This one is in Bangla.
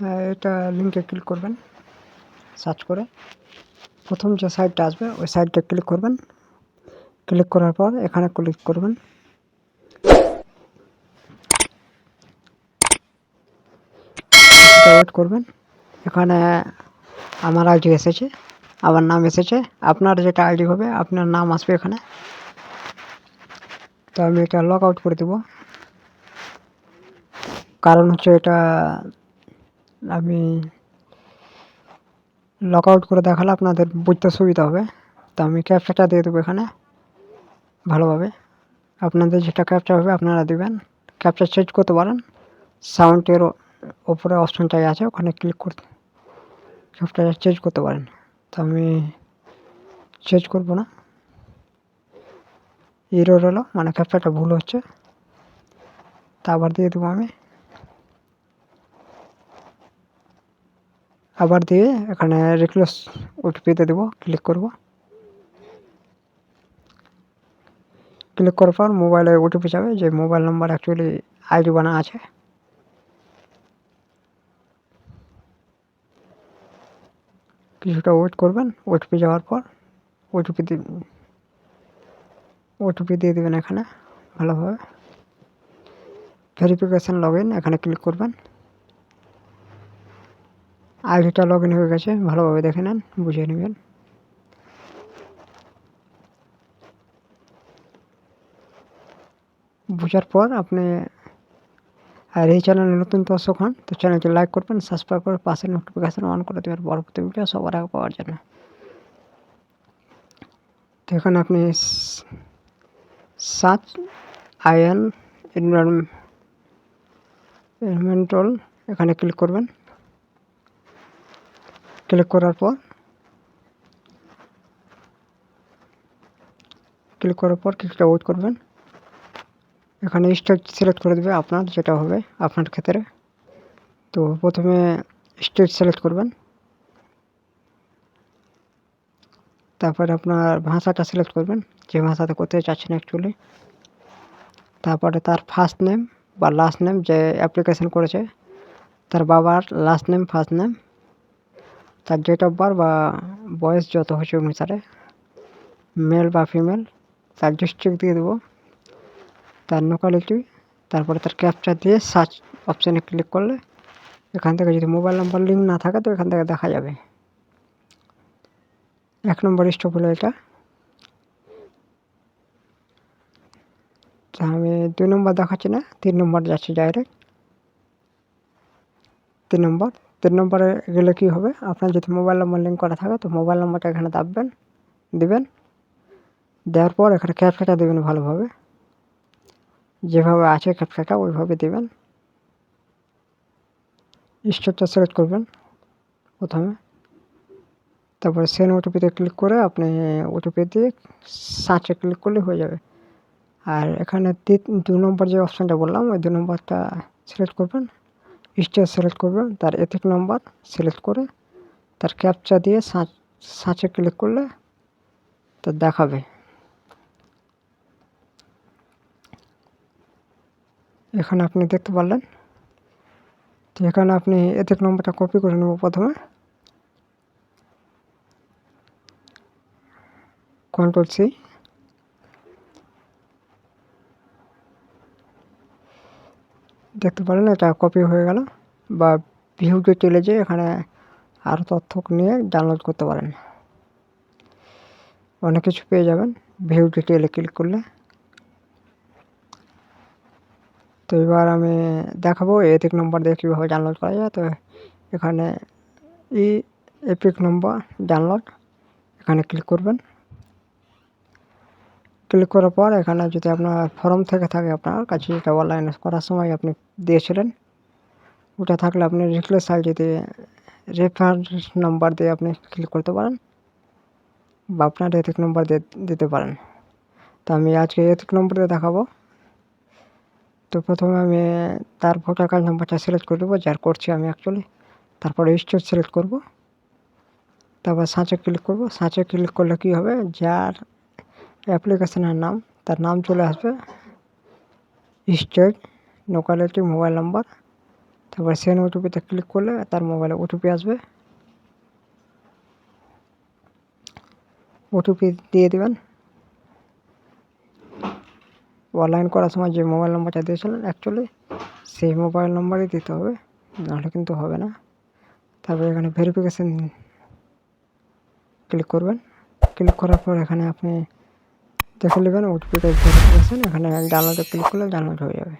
হ্যাঁ, এটা লিঙ্কে ক্লিক করবেন। সার্চ করে। প্রথম যে সাইটটা আসবে ওই সাইটটা ক্লিক করবেন। ক্লিক করার পর এখানে ক্লিক করবেন। ওয়েট করবেন। এখানে আমার আইডি এসেছে আমার নাম এসেছে আপনার যেটা আইডি হবে আপনার নাম আসবে এখানে। তো আমি এটা লগ আউট করে দেবো। কারণ হচ্ছে এটা আমি লক আউট করে দেখালে আপনাদের বুঝতে সুবিধা হবে। তো আমি ক্যাপচাটা দিয়ে দেবো এখানে ভালোভাবে। আপনাদের যেটা ক্যাপচা হবে আপনারা দেবেন। ক্যাপচা চেঞ্জ করতে পারেন। সাউন্ডের ওপরে অপশনটাই আছে, ওখানে ক্লিক করতে ক্যাপচা চেঞ্জ করতে পারেন। তো আমি চেঞ্জ করব না। এরর হলো মানে ক্যাপচাটা ভুল হচ্ছে। তা আবার দিয়ে দেবো আমি। আবার দিয়ে এখানে রিক্লোস ওটিপিতে দেবো ক্লিক করব। ক্লিক করার পর মোবাইলে ওটিপি যাবে, যে মোবাইল নাম্বার অ্যাকচুয়ালি আইডি বানা আছে। কিছুটা ওয়েট করবেন ওটিপি যাওয়ার পর ওটিপি ওটিপি দিয়ে দেবেন এখানে, ভালোভাবে। ভেরিফিকেশান লগ ইন এখানে ক্লিক করবেন। আইডিটা লগ ইন হয়ে গেছে, ভালোভাবে দেখে নেন বুঝে নেবেন। বোঝার পর আপনি, আর এই চ্যানেলে নতুন দর্শক হন, তো চ্যানেলটি লাইক করবেন সাবস্ক্রাইব করে পাশে নোটিফিকেশান অন করে দেবেন। পরবর্তী ভিডিও সবার আগে পাওয়ার জন্য। তো এখানে আপনি সার্চ আয়ন এনভায়রনমেন্টাল এখানে ক্লিক করবেন। ক্লিক করার পর ক্লিক করার পর কিছুটা ওয়েট করবেন। এখানে স্টেট সিলেক্ট করে দেবে আপনার, যেটা হবে আপনার ক্ষেত্রে। তো প্রথমে স্টেট সিলেক্ট করবেন। তারপরে আপনার ভাষাটা সিলেক্ট করবেন, যে ভাষাতে করতে চাচ্ছেন অ্যাকচুয়ালি তারপরে তার ফার্স্ট নেম বা লাস্ট নেম যে অ্যাপ্লিকেশন করেছে, তার বাবার last name first name date of birth বা বয়স যত হচ্ছে অনুসারে মেল বা ফিমেল তার ডিস্ট্রিক্ট দিয়ে দেবো। তার লোকালিটি তারপরে তার ক্যাপচার দিয়ে সার্চ অপশানে ক্লিক করলে, এখান থেকে যদি মোবাইল নাম্বার লিঙ্ক না থাকে, তো এখান থেকে দেখা যাবে। এক নম্বর স্টপ হলো এটা। আমি দুই নম্বর দেখাচ্ছি না, তিন নম্বর যাচ্ছি ডাইরেক্ট তিন নম্বর তিন নম্বরে গেলে কী হবে? আপনার যদি মোবাইল নম্বর লিঙ্ক করা থাকে, তো মোবাইল নম্বরটা এখানে দাববেন দিবেন। দেওয়ার পর এখানে ক্যাপচাটা দেবেন ভালোভাবে। যেভাবে আছে ক্যাপচাটা ওইভাবে দেবেন। স্টোরটা সিলেক্ট করবেন প্রথমে। তারপরে সেন ওটিপিতে ক্লিক করে আপনি ওটিপি দিয়ে সার্চে ক্লিক করলে হয়ে যাবে। আর এখানে দু নম্বর যে অপশানটা বললাম, ওই দু নম্বরটা সিলেক্ট করবেন। স্টেজ সিলেক্ট করবেন তার এথিক নম্বর সিলেক্ট করে তার ক্যাপচা দিয়ে সার্চ সার্চে ক্লিক করলে তো দেখাবে। এখানে আপনি দেখতে পারলেন। তো এখানে আপনি এথিক নম্বরটা কপি করে নেব প্রথমে। কন্ট্রোল সি দেখতে পারেন, এটা কপি হয়ে গেল বা ভিউ চলে যেয়ে এখানে আরও তথ্য নিয়ে ডাউনলোড করতে পারেন। অনেক কিছু পেয়ে যাবেন ভিউ ডিটেলে ক্লিক করলে। তো এবার আমি দেখাবো এপিক নম্বর দিয়ে কীভাবে ডাউনলোড করা যায়। তো এখানে ই এপিক নম্বর ডাউনলোড এখানে ক্লিক করবেন। ক্লিক করার পর এখানে যদি আপনার ফর্ম থেকে থাকে আপনার কাছে যেটা অনলাইনে করার সময় আপনি দিয়েছিলেন, ওটা থাকলে আপনি রিক্লেস সাইড যদি রেফারেন্স নাম্বার দিয়ে আপনি ক্লিক করতে পারেন বা আপনার এথিক নম্বর দিয়ে দিতে পারেন। তো আমি আজকে এথিক নম্বর দিয়ে দেখাবো। তো প্রথমে আমি তার ভোটার কার্ড নাম্বারটা সিলেক্ট করে দেবো, যার করছি আমি অ্যাকচুয়ালি তারপরে স্টেট সিলেক্ট করব। তারপর সাঁচে ক্লিক করব। সাঁচে ক্লিক করলে কী হবে? যার অ্যাপ্লিকেশনের নাম, তার নাম চলে আসবে স্টেট লোকালিটি মোবাইল নাম্বার তারপরে সেন ওটিপিতে ক্লিক করলে তার মোবাইলে ওটিপি আসবে। ওটিপি দিয়ে দেবেন। অনলাইন করার সময় যে মোবাইল নম্বরটা দিয়েছিলেন অ্যাকচুয়ালি সেই মোবাইল নম্বরই দিতে হবে, নাহলে কিন্তু হবে না। তারপরে এখানে ভেরিফিকেশান ক্লিক করবেন। ক্লিক করার পর এখানে আপনি দেখে নেবেন ওটিপিটা এখানে ডাউনলোডে ক্লিক করলে ডাউনলোড হয়ে যাবে।